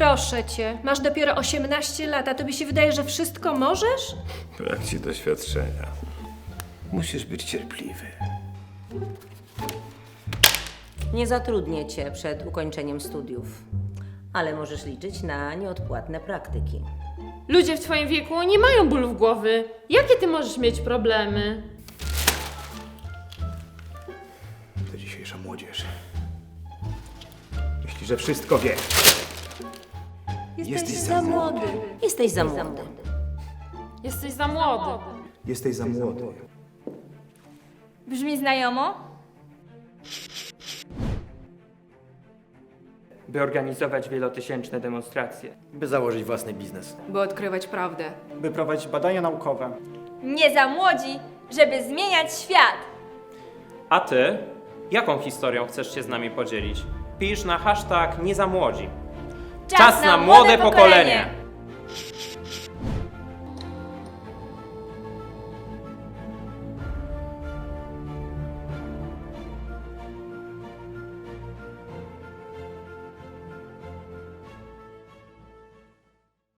Proszę cię, masz dopiero 18 lat, a tobie się wydaje, że wszystko możesz? Brak ci doświadczenia. Musisz być cierpliwy. Nie zatrudnię cię przed ukończeniem studiów, ale możesz liczyć na nieodpłatne praktyki. Ludzie w twoim wieku nie mają bólów głowy. Jakie ty możesz mieć problemy? To dzisiejsza młodzież. Myśli, że wszystko wie. Jesteś za młody. Jesteś za młody. Jesteś za młody. Jesteś za młody. Brzmi znajomo? by organizować wielotysięczne demonstracje. by założyć własny biznes. by odkrywać prawdę. by prowadzić badania naukowe. Nie za młodzi, żeby zmieniać świat. A ty? Jaką historią chcesz się z nami podzielić? Pisz na hashtag nie za młodzi. Czas na młode pokolenie.